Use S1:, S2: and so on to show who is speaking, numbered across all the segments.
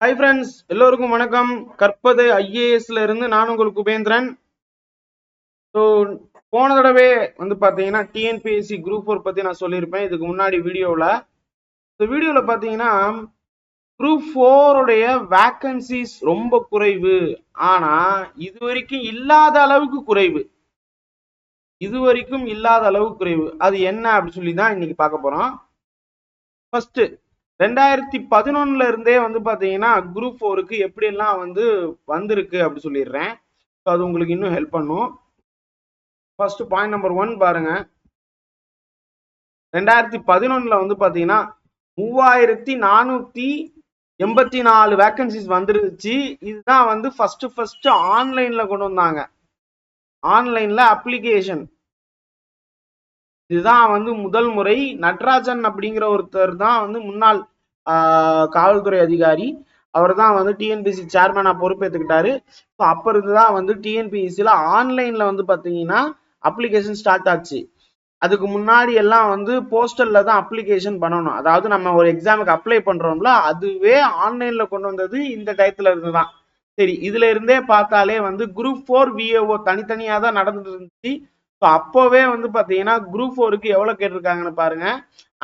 S1: Hi friends எல்லோருக்கும் வணக்கம். கற்பது ஐஏஎஸ்ல இருந்து நான் உங்களுக்கு உபேந்திரன் ஸோ போன தடவை வந்து பார்த்தீங்கன்னா டிஎன்பிஎஸ்சி குரூப் ஃபோர் பற்றி நான் சொல்லியிருப்பேன். இதுக்கு முன்னாடி வீடியோவில் இந்த வீடியோவில் பார்த்தீங்கன்னா குரூப் ஃபோருடைய வேக்கன்சிஸ் ரொம்ப குறைவு. ஆனால் இது வரைக்கும் இல்லாத அளவுக்கு குறைவு. இது வரைக்கும் இல்லாத அளவுக்கு குறைவு. அது என்ன அப்படின்னு சொல்லி தான் இன்னைக்கு பார்க்க போகிறோம் ஃபர்ஸ்ட் ரெண்டாயிரத்தி பதினொன்னுல இருந்தே வந்து பாத்தீங்கன்னா குரூப் ஃபோருக்கு எப்படி எல்லாம் வந்து வந்திருக்கு அப்படி சொல்லிடுறேன். ஸோ அது உங்களுக்கு இன்னும் ஹெல்ப் பண்ணும். ஃபர்ஸ்ட் பாயிண்ட் நம்பர் ஒன் பாருங்க. ரெண்டாயிரத்தி பதினொன்னுல வந்து பாத்தீங்கன்னா மூவாயிரத்தி நானூத்தி எண்பத்தி நாலு வேக்கன்சிஸ் வந்துருச்சு. இதுதான் வந்து ஃபர்ஸ்ட் ஃபர்ஸ்ட் ஆன்லைன்ல கொண்டு வந்தாங்க. ஆன்லைன்ல அப்ளிகேஷன் இதுதான் வந்து முதல் முறை. நட்ராஜன் அப்படிங்கிற ஒருத்தர் தான் வந்து முன்னாள் காவல்துறை அதிகாரி. அவர் தான் வந்து டிஎன்பிசி சேர்மனாக பொறுப்பேற்றுக்கிட்டாரு ஸோ அப்போ இருந்து தான் வந்து டிஎன்பிசியில் ஆன்லைனில் வந்து பார்த்தீங்கன்னா அப்ளிகேஷன் ஸ்டார்ட் ஆச்சு. அதுக்கு முன்னாடி எல்லாம் வந்து போஸ்டல்ல தான் அப்ளிகேஷன் பண்ணணும். அதாவது நம்ம ஒரு எக்ஸாமுக்கு அப்ளை பண்றோம்ல அதுவே ஆன்லைன்ல கொண்டு வந்தது இந்த டயத்தில் இருந்து தான் சரி இதுல இருந்தே பார்த்தாலே வந்து குரூப் ஃபோர் விஏஓ தனித்தனியாக தான் நடந்துட்டு இருந்துச்சு. ஸோ அப்போவே வந்து பார்த்தீங்கன்னா குரூப் ஃபோருக்கு எவ்வளோ கேட்டிருக்காங்கன்னு பாருங்க.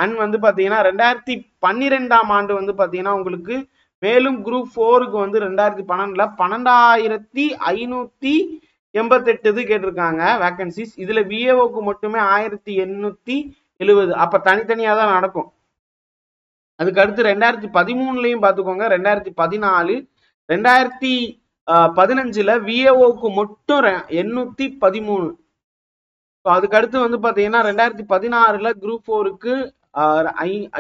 S1: அண்ட் வந்து பார்த்தீங்கன்னா ரெண்டாயிரத்தி பன்னிரெண்டாம் ஆண்டு வந்து பார்த்தீங்கன்னா உங்களுக்கு மேலும் குரூப் ஃபோருக்கு வந்து ரெண்டாயிரத்தி பன்னெண்டுல பன்னெண்டாயிரத்தி ஐநூற்றி எண்பத்தெட்டு இது கேட்டிருக்காங்க வேக்கன்சிஸ் இதில் விஏஓக்கு மட்டுமே ஆயிரத்தி எண்ணூற்றி எழுபது அப்போ தனித்தனியாக தான் நடக்கும். அதுக்கு அடுத்து ரெண்டாயிரத்தி பதிமூணுலையும் பார்த்துக்கோங்க ரெண்டாயிரத்தி பதினாலு ரெண்டாயிரத்தி பதினஞ்சில் விஏஓக்கு மட்டும் எண்ணூற்றி பதிமூணு. ஸோ அதுக்கு அடுத்து வந்து பார்த்தீங்கன்னா ரெண்டாயிரத்தி பதினாறுல குரூப் ஃபோருக்கு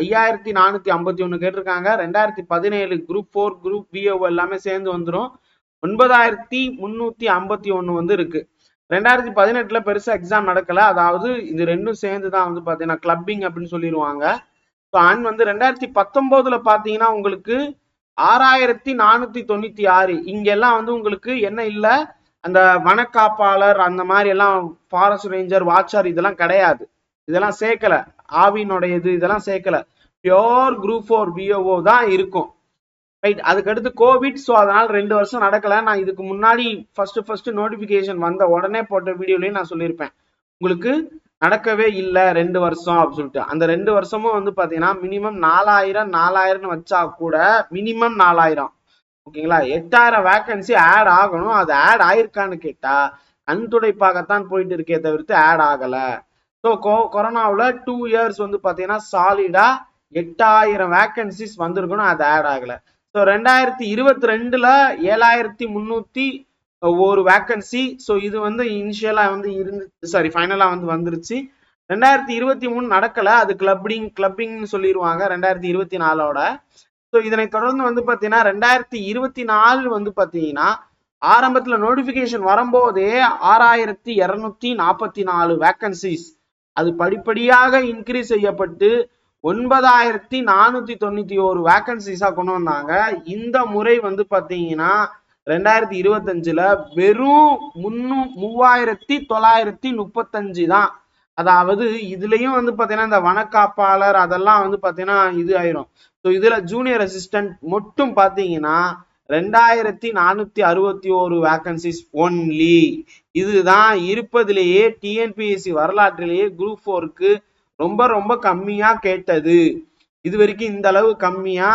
S1: ஐயாயிரத்தி நானூத்தி ஐம்பத்தி ஒன்று கேட்டிருக்காங்க. ரெண்டாயிரத்தி பதினேழு குரூப் ஃபோர் குரூப் பிஓ எல்லாமே சேர்ந்து வந்துடும் ஒன்பதாயிரத்தி முன்னூத்தி ஐம்பத்தி ஒன்று வந்து இருக்கு. ரெண்டாயிரத்தி பதினெட்டுல பெருசா எக்ஸாம் நடக்கல. அதாவது இது ரெண்டும் சேர்ந்து தான் வந்து பார்த்தீங்கன்னா கிளப்பிங் அப்படின்னு சொல்லிடுவாங்க ஸோ அண்ட் வந்து ரெண்டாயிரத்தி பத்தொன்பதுல பார்த்தீங்கன்னா உங்களுக்கு ஆறாயிரத்தி நானூத்தி தொண்ணூத்தி ஆறு. இங்கெல்லாம் வந்து உங்களுக்கு என்ன இல்லை? அந்த வனக்காப்பாளர் அந்த மாதிரி எல்லாம் ஃபாரஸ்ட் ரேஞ்சர் வாட்சர் இதெல்லாம் கிடையாது. இதெல்லாம் சேர்க்கல. ஆவினுடைய இது இதெல்லாம் சேர்க்கல. பியோர் குரூப் ஃபோர் பிஓஓ தான் இருக்கும். ரைட் அதுக்கடுத்து கோவிட் ஸோ அதனால் ரெண்டு வருஷம் நடக்கல. நான் இதுக்கு முன்னாடி ஃபர்ஸ்ட் ஃபர்ஸ்ட் நோட்டிபிகேஷன் வந்த உடனே போட்ட வீடியோலையும் நான் சொல்லியிருப்பேன். உங்களுக்கு நடக்கவே இல்லை ரெண்டு வருஷம் அப்படின்னு சொல்லிட்டு. அந்த ரெண்டு வருஷமும் வந்து பார்த்தீங்கன்னா மினிமம் நாலாயிரம் நாலாயிரம்னு வச்சா கூட மினிமம் நாலாயிரம். ஓகேங்களா? எட்டாயிரம் வேக்கன்சி ஆட் ஆகணும். அது ஆட் ஆயிருக்கான்னு கேட்டா கண்துடைப்பாகத்தான் போயிட்டு இருக்கே தவிர்த்து ஆட் ஆகல. ஸோ கொரோனாவில் டூ இயர்ஸ் வந்து பார்த்தீங்கன்னா சாலிடா எட்டாயிரம் வேக்கன்சிஸ் வந்திருக்கணும். அது ஆட் ஆகல. ஸோ ரெண்டாயிரத்தி இருபத்தி ரெண்டுல ஏழாயிரத்தி முந்நூற்றி ஒரு வேக்கன்சி ஸோ இது வந்து இனிஷியலாக வந்து இருந்து சாரி ஃபைனலாக வந்து வந்துருச்சு. ரெண்டாயிரத்தி இருபத்தி மூணு நடக்கல. அது கிளப்பிங் கிளப்பிங்னு சொல்லிடுவாங்க ரெண்டாயிரத்தி இருபத்தி நாலோட. ஸோ இதனை தொடர்ந்து வந்து பார்த்தீங்கன்னா ரெண்டாயிரத்தி இருபத்தி நாலு வந்து பார்த்தீங்கன்னா ஆரம்பத்துல நோட்டிஃபிகேஷன் வரும்போதே ஆறாயிரத்தி இருநூத்தி நாற்பத்தி நாலு வேக்கன்சிஸ் அது படிப்படியாக இன்க்ரீஸ் செய்யப்பட்டு ஒன்பதாயிரத்தி நானூத்தி தொண்ணூத்தி ஒரு வேக்கன்சிஸா கொண்டு வந்தாங்க. இந்த முறை வந்து பாத்தீங்கன்னா ரெண்டாயிரத்தி இருபத்தஞ்சுல வெறும் முன்னூ மூவாயிரத்தி தொள்ளாயிரத்தி முப்பத்தஞ்சு தான். அதாவது இதுலயும் வந்து பாத்தீங்கன்னா இந்த வனக்காப்பாளர் அதெல்லாம் வந்து பாத்தீங்கன்னா இது ஆயிரும். ஸோ இதுல ஜூனியர் அசிஸ்டன்ட் மட்டும் பாத்தீங்கன்னா ரெண்டாயிரத்தி நானூத்தி அறுபத்தி ஒரு வேக்கன்சிஸ் ஒன்லி இதுதான் இருப்பதிலேயே டிஎன்பிஎஸ்சி வரலாற்றிலேயே குரூப் ஃபோருக்கு ரொம்ப ரொம்ப கம்மியா கேட்டது. இது வரைக்கும் இந்த அளவு கம்மியா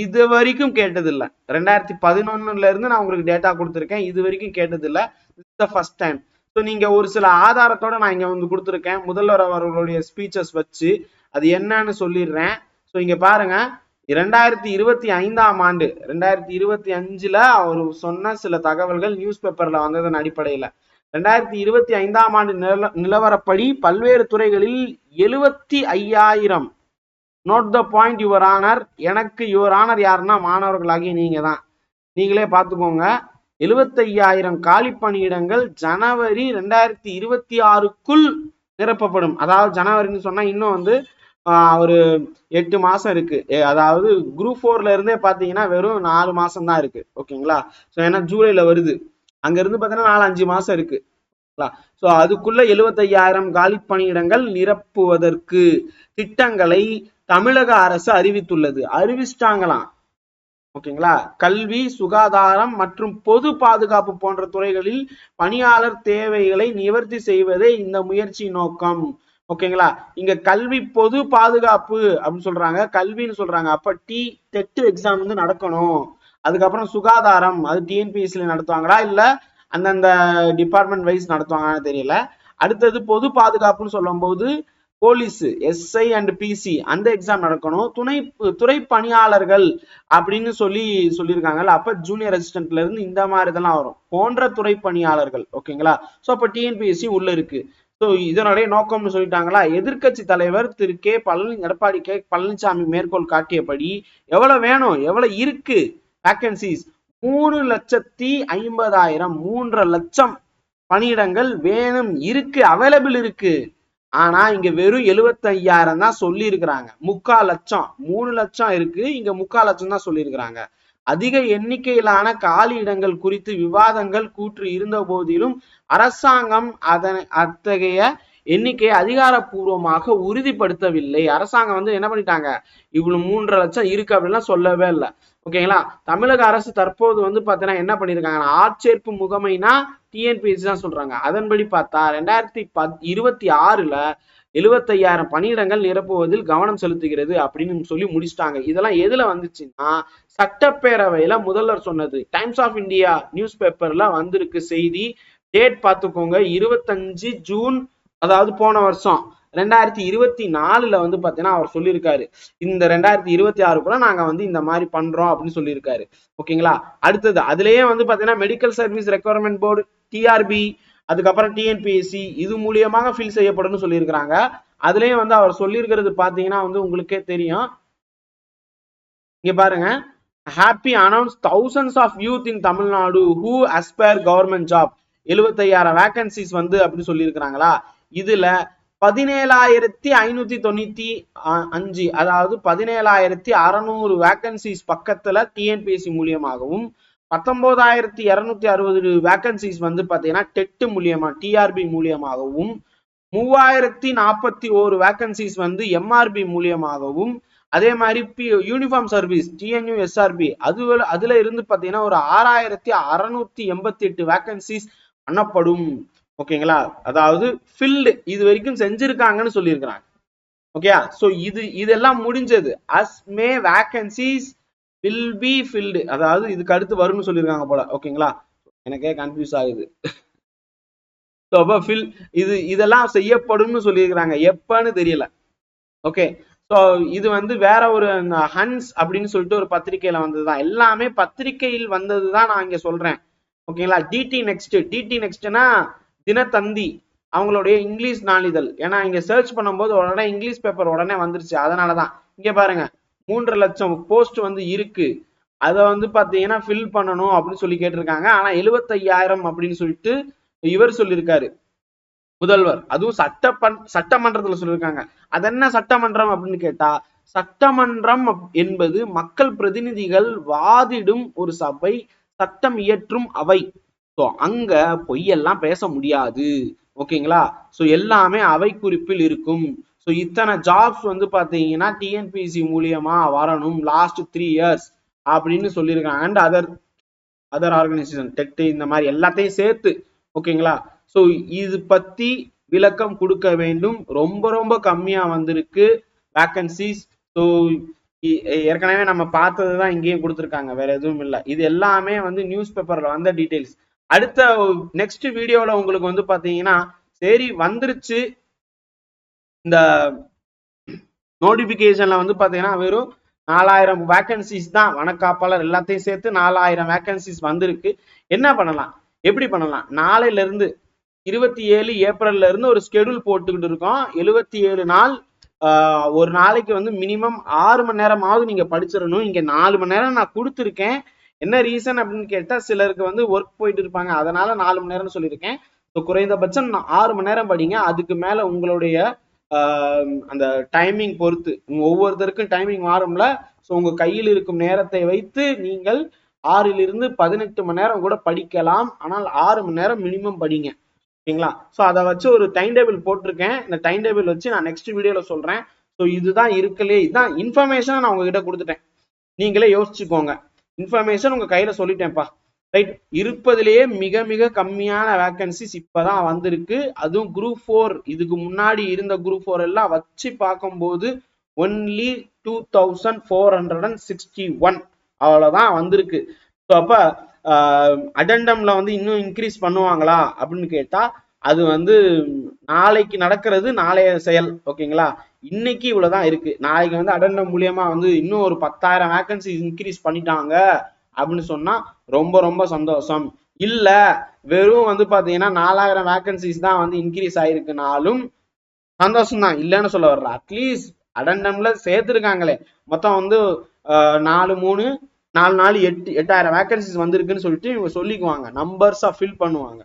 S1: இது வரைக்கும் கேட்டதில்ல. ரெண்டாயிரத்தி பதினொன்னுல இருந்து நான் உங்களுக்கு டேட்டா கொடுத்துருக்கேன். இது வரைக்கும் கேட்டதில்லை. த ஃபர்ஸ்ட் டைம் ஸோ நீங்க ஒரு சில ஆதாரத்தோட நான் இங்க வந்து கொடுத்துருக்கேன். முதல்வர் அவர்களுடைய ஸ்பீச்சஸ் வச்சு. அது என்னன்னு சொல்லிடுறேன். ஸோ இங்க பாருங்க. இரண்டாயிரத்தி இருபத்தி ஐந்தாம் ஆண்டு ரெண்டாயிரத்தி இருபத்தி அஞ்சுல அவர் சொன்ன சில தகவல்கள் நியூஸ் பேப்பர்ல வந்ததன் அடிப்படையில. ரெண்டாயிரத்தி இருபத்தி ஐந்தாம் ஆண்டு நில நிலவரப்படி பல்வேறு துறைகளில் எழுவத்தி ஐயாயிரம் note the point your honour எனக்கு யுவர் ஆனர் யாருன்னா மாணவர்களாகி நீங்க தான். நீங்களே பார்த்துக்கோங்க. எழுபத்தையாயிரம் காலி பணியிடங்கள் ஜனவரி ரெண்டாயிரத்தி இருபத்தி ஆறுக்குள் நிரப்பப்படும். அதாவது ஜனவரின்னு சொன்னா இன்னும் வந்து ஒரு எட்டு மாசம் இருக்கு. அதாவது குரூப் ஃபோர்ல இருந்தே பாத்தீங்கன்னா வெறும் நாலு மாசம் தான் இருக்கு. ஓகேங்களா? ஸோ ஏன்னா ஜூலைல வருது. அங்க இருந்து பாத்தீங்கன்னா நாலு அஞ்சு மாசம் இருக்கு. ஸோ அதுக்குள்ள எழுபத்தையாயிரம் காலி பணியிடங்கள் நிரப்புவதற்கு திட்டங்களை தமிழக அரசு அறிவித்துள்ளது. அறிவிச்சிட்டாங்களாம். ஓகேங்களா? கல்வி சுகாதாரம் மற்றும் பொது பாதுகாப்பு போன்ற துறைகளில் பணியாளர் தேவைகளை நிவர்த்தி செய்வதே இந்த முயற்சி நோக்கம். ஓகேங்களா? இங்க கல்வி பொது பாதுகாப்பு அப்படின்னு சொல்றாங்க. கல்வின்னு சொல்றாங்க. அப்ப டி டெட் எக்ஸாம் வந்து நடக்கணும். அதுக்கப்புறம் சுகாதாரம். அது டிஎன்பிஎஸ்சில நடத்துவாங்களா? இல்ல அந்தந்த டிபார்ட்மெண்ட் வைஸ் நடத்துவாங்கன்னு தெரியல. அடுத்தது பொது பாதுகாப்புன்னு சொல்லும்போது போலீஸ் எஸ்ஐ அண்ட் பிசி அந்த எக்ஸாம் நடக்கணும். துணை துறை பணியாளர்கள் அப்படின்னு சொல்லி சொல்லியிருக்காங்கல்ல அப்ப ஜூனியர் அசிஸ்டன்ட்ல இருந்து இந்த மாதிரி இதெல்லாம் வரும். போன்ற துறை பணியாளர்கள். ஓகேங்களா? சோ அப்ப டிஎன்பிஎஸ்சி உள்ள இருக்கு. ஸோ இதனுடைய நோக்கம்னு சொல்லிட்டாங்களா? எதிர்கட்சி தலைவர் திரு கே. பழனி எடப்பாடி கே. பழனிசாமி மேற்கோள் காட்டியபடி எவ்வளவு வேணும்? எவ்வளவு இருக்கு? வேக்கன்சிஸ் மூணு லட்சத்தி ஐம்பதாயிரம் மூன்றரை லட்சம் பணியிடங்கள் வேணும். இருக்கு. அவைலபிள் இருக்கு. ஆனா இங்க வெறும் எழுபத்தையாயிரம் தான் சொல்லி இருக்கிறாங்க முக்கால் லட்சம். மூணு லட்சம் இருக்கு. இங்க முக்கால் லட்சம் தான் சொல்லி இருக்கிறாங்க அதிக எண்ணிக்கையிலான காலி இடங்கள் குறித்து விவாதங்கள் கூற்று இருந்த போதிலும் அரசாங்கம் அதன் அத்தகைய எண்ணிக்கையை அதிகாரப்பூர்வமாக உறுதிப்படுத்தவில்லை. அரசாங்கம் வந்து என்ன பண்ணிட்டாங்க? இவ்வளவு மூன்றரை லட்சம் இருக்கு அப்படின்லாம் சொல்லவே இல்லை. ஓகேங்களா? தமிழக அரசு தற்போது வந்து பாத்தீங்கன்னா என்ன பண்ணிருக்காங்க ஆட்சேர்ப்பு முகமைனா டிஎன்பிஎஸ்சி தான் சொல்றாங்க. அதன்படி பார்த்தா ரெண்டாயிரத்தி பத் இருபத்தி ஆறுல எழுபத்தையாயிரம் பணியிடங்கள் நிரப்புவதில் கவனம் செலுத்துகிறது அப்படின்னு சொல்லி முடிச்சிட்டாங்க. இதெல்லாம் எதுல வந்துச்சுன்னா சட்டப்பேரவையில முதல்வர் சொன்னது. டைம்ஸ் ஆஃப் இந்தியா நியூஸ் பேப்பர்ல வந்திருக்கு செய்தி. டேட் பார்த்துக்கோங்க. இருபத்தஞ்சு ஜூன் அதாவது போன வருஷம் ரெண்டாயிரத்தி இருபத்தி நாலுல வந்து பாத்தீங்கன்னா அவர் சொல்லியிருக்காரு. இந்த ரெண்டாயிரத்தி இருபத்தி ஆறுக்குள்ள நாங்க வந்து இந்த மாதிரி பண்றோம் அப்படின்னு சொல்லியிருக்காரு. ஓகேங்களா? அடுத்தது அதுலயே வந்து பாத்தீங்கன்னா medical service requirement board TRB அதுக்கப்புறம் டிஎன்பிஎஸ்சி இது மூலியமாக ஃபில் செய்யப்படும்னு சொல்லியிருக்கிறாங்க. அதுலயும் வந்து அவர் சொல்லியிருக்கிறது பாத்தீங்கன்னா வந்து உங்களுக்கே தெரியும். இங்க பாருங்க. Happy announce thousands of youth in Tamil Nadu who aspire government job எழுபத்தையாயிரம் vacancies வந்து அப்படின்னு சொல்லியிருக்கிறாங்களா? இதுல பதினேழாயிரத்தி ஐநூத்தி தொண்ணூத்தி அஞ்சு அதாவது பதினேழாயிரத்தி அறநூறு வேகன்சிஸ் பக்கத்துல டிஎன்பிஎஸ்சி மூலியமாகவும் பத்தொன்பதாயிரத்தி இருநூத்தி அறுபது வேக்கன்சிஸ் வந்து பாத்தீங்கன்னா டெட் மூலியமா டிஆர்பி மூலியமாகவும் மூவாயிரத்தி நாற்பத்தி ஓரு வேகன்சிஸ் வந்து எம்ஆர்பி மூலியமாகவும் அதே மாதிரி B uniform service TNU SRB அது அதுல இருந்து பாத்தீங்கன்னா ஒரு ஆறாயிரத்தி அறுநூத்தி எண்பத்தி எட்டு வேகன்சிஸ் பண்ணப்படும். ஓகேங்களா? அதாவது ஃபில்டு இது வரைக்கும் செஞ்சிருக்காங்கன்னு சொல்லியிருக்கிறாங்க. ஓகேயா ஸோ இது இதெல்லாம் முடிஞ்சது. As may vacancies will be filled அதாவது இதுக்கு அடுத்து வரும்னு சொல்லியிருக்காங்க போல. ஓகேங்களா? எனக்கே கன்ஃபியூஸ் ஆகுது. ஸோ அப்போ ஃபில் இது இதெல்லாம் செய்யப்படும்னு சொல்லியிருக்கிறாங்க. எப்பன்னு தெரியல. ஓகே? ஸோ இது வந்து வேற ஒரு ஹன்ஸ் அப்படின்னு சொல்லிட்டு ஒரு பத்திரிகையில வந்ததுதான். எல்லாமே பத்திரிகையில் வந்தது தான் நான் இங்க சொல்றேன். ஓகேங்களா? டிடி நெக்ஸ்ட் டிடி நெக்ஸ்ட்னா தினத்தந்தி அவங்களுடைய இங்கிலீஷ் நாளிதழ். ஏன்னா இங்க சர்ச் பண்ணும்போது உடனே இங்கிலீஷ் பேப்பர் உடனே வந்துருச்சு. அதனாலதான். இங்க பாருங்க மூன்று லட்சம் போஸ்ட் வந்து இருக்கு. அதை வந்து பாத்தீங்கன்னா ஃபில் பண்ணணும் அப்படின்னு சொல்லி கேட்டிருக்காங்க. ஆனா எழுபத்தையாயிரம் அப்படின்னு சொல்லிட்டு இவர் சொல்லியிருக்காரு. முதல்வர். அதுவும் சட்ட சட்டமன்றத்துல சொல்லியிருக்காங்க. அது என்ன சட்டமன்றம் அப்படின்னு கேட்டா சட்டமன்றம் என்பது மக்கள் பிரதிநிதிகள் வாதிடும் ஒரு சபை சட்டம் இயற்றும் அவை. ஸோ அங்க பொய்யெல்லாம் பேச முடியாது. ஓகேங்களா? ஸோ எல்லாமே அவை குறிப்பில் இருக்கும். ஸோ இத்தனை ஜாப்ஸ் வந்து பாத்தீங்கன்னா டிஎன்பிசி மூலியமா வரணும். லாஸ்ட் த்ரீ இயர்ஸ் அப்படின்னு சொல்லியிருக்காங்க. அண்ட் அதர் அதர் ஆர்கனைசேஷன் டெக்ட் இந்த மாதிரி எல்லாத்தையும் சேர்த்து ஓகேங்களா? ஸோ இது பத்தி விளக்கம் கொடுக்க வேண்டும். ரொம்ப ரொம்ப கம்மியா வந்திருக்கு வேக்கன்சிஸ் ஸோ ஏற்கனவே நம்ம பார்த்தது தான் இங்கேயும் கொடுத்துருக்காங்க. வேற எதுவும் இல்லை. இது எல்லாமே வந்து நியூஸ் பேப்பர்ல வந்த டீட்டெயில்ஸ் அடுத்த நெக்ஸ்ட் வீடியோல உங்களுக்கு வந்து பாத்தீங்கன்னா சரி வந்துருச்சு. இந்த நோட்டிபிகேஷன்ல வந்து பாத்தீங்கன்னா வெறும் நாலாயிரம் வேக்கன்சிஸ் தான். வனக்காப்பாளர் எல்லாத்தையும் சேர்த்து நாலாயிரம் வேக்கன்சிஸ் வந்திருக்கு. என்ன பண்ணலாம்? எப்படி பண்ணலாம்? நாளையில இருந்து இருபத்தி ஏழு ஏப்ரல்ல இருந்து ஒரு ஸ்கெடியூல் போட்டுக்கிட்டு இருக்கோம். எழுபத்தி ஏழு நாள் ஒரு நாளைக்கு வந்து மினிமம் ஆறு மணி நேரமாவது நீங்க படிச்சிடணும். இங்க நாலு மணி நேரம் நான் கொடுத்துருக்கேன். என்ன ரீசன் அப்படின்னு கேட்டால் சிலருக்கு வந்து ஒர்க் போயிட்டு இருப்பாங்க. அதனால நாலு மணி நேரம்னு சொல்லியிருக்கேன். ஸோ குறைந்தபட்சம் ஆறு மணி நேரம் படிங்க. அதுக்கு மேலே உங்களுடைய அந்த டைமிங் பொறுத்து. ஒவ்வொருத்தருக்கும் டைமிங் மாறும்ல. ஸோ உங்கள் கையில் இருக்கும் நேரத்தை வைத்து நீங்கள் ஆறிலிருந்து பதினெட்டு மணி நேரம் கூட படிக்கலாம். ஆனால் ஆறு மணி நேரம் மினிமம் படிங்க. ஓகேங்களா? ஸோ அதை வச்சு ஒரு டைம் டேபிள் போட்டிருக்கேன். இந்த டைம் டேபிள் வச்சு நான் நெக்ஸ்ட் வீடியோவில் சொல்கிறேன் ஸோ இதுதான் இருக்கலே. இதுதான் இன்ஃபர்மேஷன் நான் உங்ககிட்ட கொடுத்துட்டேன். நீங்களே யோசிச்சுக்கோங்க. இன்ஃபர்மேஷன் உங்க கையில சொல்லிட்டேன்ப்பா. ரைட் இருப்பதிலேயே மிக மிக கம்மியான வேக்கன்சிஸ் இப்பதான் வந்திருக்கு. அதுவும் குரூப் ஃபோர் இதுக்கு முன்னாடி இருந்த குரூப் ஃபோர் எல்லாம் வச்சு பார்க்கும்போது only two thousand four hundred and sixty one அவ்வளவுதான் வந்திருக்கு. ஸோ அப்ப அடண்டம்ல வந்து இன்னும் இன்க்ரீஸ் பண்ணுவாங்களா அப்படின்னு கேட்டா அது வந்து நாளைக்கு நடக்கிறது நாளைய செயல். ஓகேங்களா இன்னைக்கு இவ்வளவுதான் இருக்கு. நாளைக்கு வந்து அடண்டம் மூலியமா வந்து இன்னும் ஒரு பத்தாயிரம் வேகன்சி இன்க்ரீஸ் பண்ணிட்டாங்க அப்படின்னு சொன்னா ரொம்ப ரொம்ப சந்தோஷம். இல்ல வெறும் வந்து பாத்தீங்கன்னா நாலாயிரம் வேகன்சிஸ் தான் வந்து இன்க்ரீஸ் ஆயிருக்குனாலும் சந்தோஷம் தான் இல்லைன்னு சொல்ல வர்ற அட்லீஸ்ட் அடண்டம்ல சேர்த்துருக்காங்களே. மொத்தம் வந்து ஆஹ், நாலு மூணு நாலு நாலு எட்டு எட்டாயிரம் வேகன்சிஸ் வந்திருக்குன்னு சொல்லிட்டு இவங்க சொல்லிக்குவாங்க. நம்பர்ஸா ஃபில் பண்ணுவாங்க.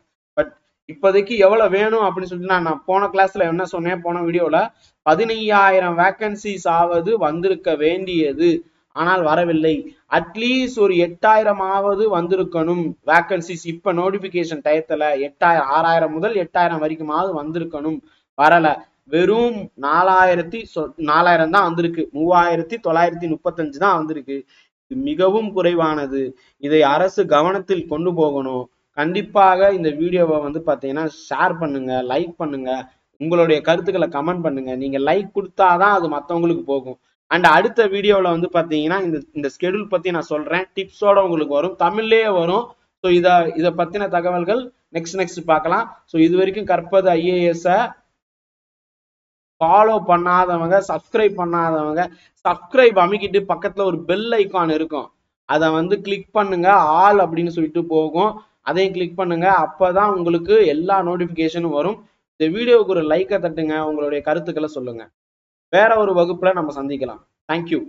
S1: இப்போதைக்கு எவ்வளவு வேணும் அப்படின்னு சொல்லிட்டு நான் நான் போன கிளாஸ்ல என்ன சொன்னேன்? போன வீடியோல பதினையாயிரம் வேகன்சிஸ் ஆவது வந்திருக்க வேண்டியது. ஆனால் வரவில்லை. அட்லீஸ்ட் ஒரு எட்டாயிரம் ஆவது வந்திருக்கணும். வேகன்சிஸ் இப்ப நோட்டிபிகேஷன் டயத்துல எட்டாயிரம் ஆறாயிரம் முதல் எட்டாயிரம் வரைக்குமாவது வந்திருக்கணும். வரல. வெறும் நாலாயிரத்தி சொ- நாலாயிரம் தான் வந்திருக்கு. மூவாயிரத்தி தொள்ளாயிரத்தி முப்பத்தஞ்சு தான் வந்திருக்கு. மிகவும் குறைவானது. இதை அரசு கவனத்தில் கொண்டு போகணும். கண்டிப்பாக இந்த வீடியோவை வந்து பார்த்தீங்கன்னா ஷேர் பண்ணுங்க லைக் பண்ணுங்க உங்களுடைய கருத்துக்களை கமெண்ட் பண்ணுங்க. நீங்க லைக் கொடுத்தாதான் அது மற்றவங்களுக்கு போகும். அண்ட் அடுத்த வீடியோவில் வந்து பார்த்தீங்கன்னா இந்த இந்த ஸ்கெடியூல் பற்றி நான் சொல்கிறேன் டிப்ஸோட உங்களுக்கு வரும். தமிழ்லயே வரும். ஸோ இதை இதை பற்றின தகவல்கள் நெக்ஸ்ட் நெக்ஸ்ட் பார்க்கலாம். ஸோ இது வரைக்கும் கற்பது ஐஏஎஸை ஃபாலோ பண்ணாதவங்க சப்ஸ்கிரைப் பண்ணாதவங்க சப்ஸ்கிரைப் அமைக்கிட்டு பக்கத்தில் ஒரு பெல் ஐக்கான் இருக்கும். அதை வந்து கிளிக் பண்ணுங்க. ஆல் அப்படின்னு சொல்லிட்டு போகும். அதையும் கிளிக் பண்ணுங்க. அப்பதான் உங்களுக்கு எல்லா நோட்டிபிகேஷனும் வரும். இந்த வீடியோவுக்கு ஒரு லைக்கை தட்டுங்க. உங்களுடைய கருத்துக்களை சொல்லுங்க. வேற ஒரு வகுப்புல நம்ம சந்திக்கலாம். தேங்க்யூ